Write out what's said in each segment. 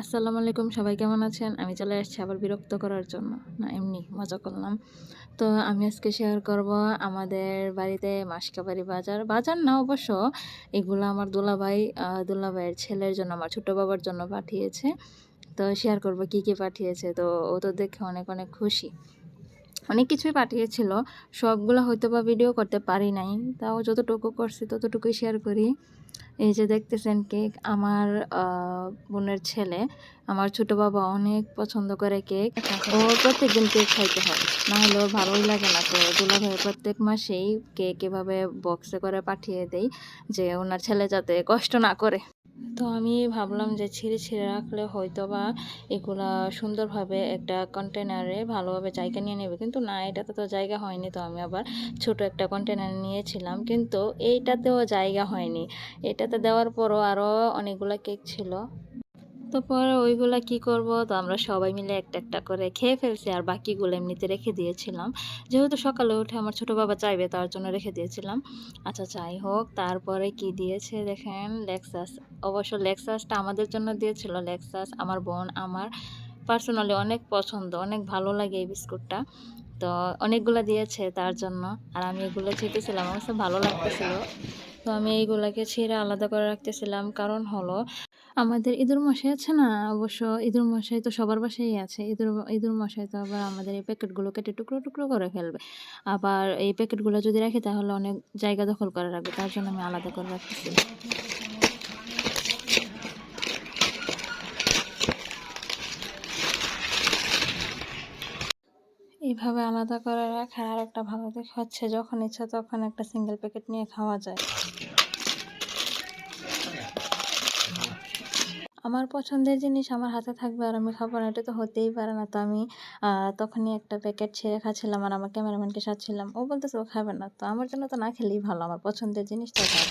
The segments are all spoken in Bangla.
আসসালামু আলাইকুম, সবাই কেমন আছেন? আমি চলে আসছি আবার বিরক্ত করার জন্য। না, এমনি মজা করলাম। তো আমি আজকে শেয়ার করব আমাদের বাড়িতে মাসকাবাড়ি বাজার। বাজার না অবশ্য, এগুলো আমার দুলাভাই দুলাভাইয়ের ছেলের জন্য, আমার ছোটো বাবার জন্য পাঠিয়েছে। তো শেয়ার করব কি কি পাঠিয়েছে, তো ও তো দেখে অনেক অনেক খুশি। অনেক কিছুই পাঠিয়েছিল, সবগুলো হয়তো বা ভিডিও করতে পারি নাই। তাও যতটুকু করছি, ততটুকুই শেয়ার করি। এই যে দেখতেছেন কেক আমার বোনের ছেলে, আমার ছোট বাবা অনেক পছন্দ করে কেক। ও প্রত্যেকদিন কেক খাইতে হয়, না হলে ওর ভালোই লাগে না। তো দুলা ভাই প্রত্যেক মাসেই কেক এভাবে বক্সে করে পাঠিয়ে দেই যে ওনার ছেলে যাতে কষ্ট না করে। তো আমি ভাবলাম যে ছিঁড়ে ছিঁড়ে রাখলে হয়তো বা এগুলা সুন্দরভাবে একটা কন্টেনারে ভালোভাবে জায়গা নিয়ে নেবে। কিন্তু না, এটাতে তো জায়গা হয়নি তো আমি আবার ছোট একটা কন্টেনার নিয়েছিলাম। কিন্তু এইটাতেও জায়গা হয়নি। এটাতে দেওয়ার পরও আরও অনেকগুলো কেক ছিল। তো পরে ওইগুলা কি করব? তো আমরা সবাই মিলে একটা একটা করে খেয়ে ফেলছি আর বাকিগুলো এমনিতে রেখে দিয়েছিলাম। যেহেতু সকালে উঠে আমার ছোট বাবা চাইবে তার জন্য রেখে দিয়েছিলাম। আচ্ছা যাই হোক, তারপরে কি দিয়েছে দেখেন? লেক্সাস অবশ্য লেক্সাসটা আমাদের জন্য দিয়েছিল লেক্সাস আমার বোন, আমার পার্সোনালি অনেক পছন্দ, অনেক ভালো লাগে এই বিস্কুটটা। তো অনেকগুলো দিয়েছে তার জন্য। আর আমি এগুলো ছিটেছিলাম আমার ভালো লাগতেছিল। তো আমি এইগুলাকে ছিঁড়ে আলাদা করে রাখতেছিলাম। কারণ হলো আমাদের ইঁদুর মশাই আছে না? অবশ্য ইঁদুর মশাই তো সবার বাসায় আছে। ইঁদুর ইঁদুর মশাই তো আবার আমাদের এই প্যাকেটগুলো কেটে টুকরো টুকরো করে ফেলবে। আবার এই প্যাকেটগুলো যদি রাখি তাহলে অনেক জায়গা দখল করে রাখবে তার জন্য আমি আলাদা করে রাখতেছি। এইভাবে আলাদা করে রাখার আর একটা ভালো দিক হচ্ছে যখন ইচ্ছা তখন একটা সিঙ্গেল প্যাকেট নিয়ে খাওয়া যায়। আমার পছন্দের জিনিস আমার হাতে থাকবে আর আমি খাব না, এটা তো হতেই পারে না। তো আমি তখনই একটা প্যাকেট ছেড়ে খাচ্ছিলাম আর আমার ক্যামেরাম্যানকে সাজছিলাম। ও বলতেছে ও খাবে না। তো আমার জন্য তো না খেলেই ভালো, আমার পছন্দের জিনিসটা খাবে।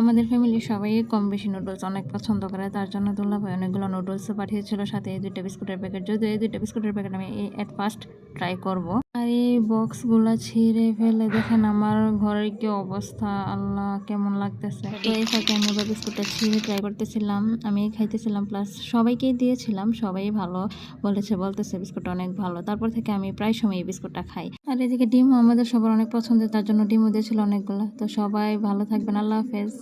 আমাদের ফ্যামিলির সবাই কম বেশি নুডলস অনেক পছন্দ করে, তার জন্য দুল্লাভাই অনেকগুলো নুডলসও পাঠিয়েছিল, সাথে এই দুইটা বিস্কুটের প্যাকেট যদিও এই দুইটা বিস্কুটের প্যাকেট আমি এট ফার্স্ট ট্রাই করব। আর এই বক্সগুলো ছিঁড়ে ফেলে দেখেন আমার ঘরের কি অবস্থা, আল্লাহ কেমন লাগতেছে। তো এই ফাঁকে আমি এবার বিস্কুটটা ছিঁড়ে ট্রাই করতেছিলাম, আমি খাইতেছিলাম প্লাস সবাইকেই দিয়েছিলাম, সবাই ভালো বলেছে, বলতেছে বিস্কুটটা অনেক ভালো। তারপর থেকে আমি প্রায় সময় এই বিস্কুটটা খাই। আর এদিকে ডিমও আমাদের সবার অনেক পছন্দের, তার জন্য ডিমও দিয়েছিল অনেকগুলো। তো সবাই ভালো থাকবেন, আল্লাহ হাফেজ।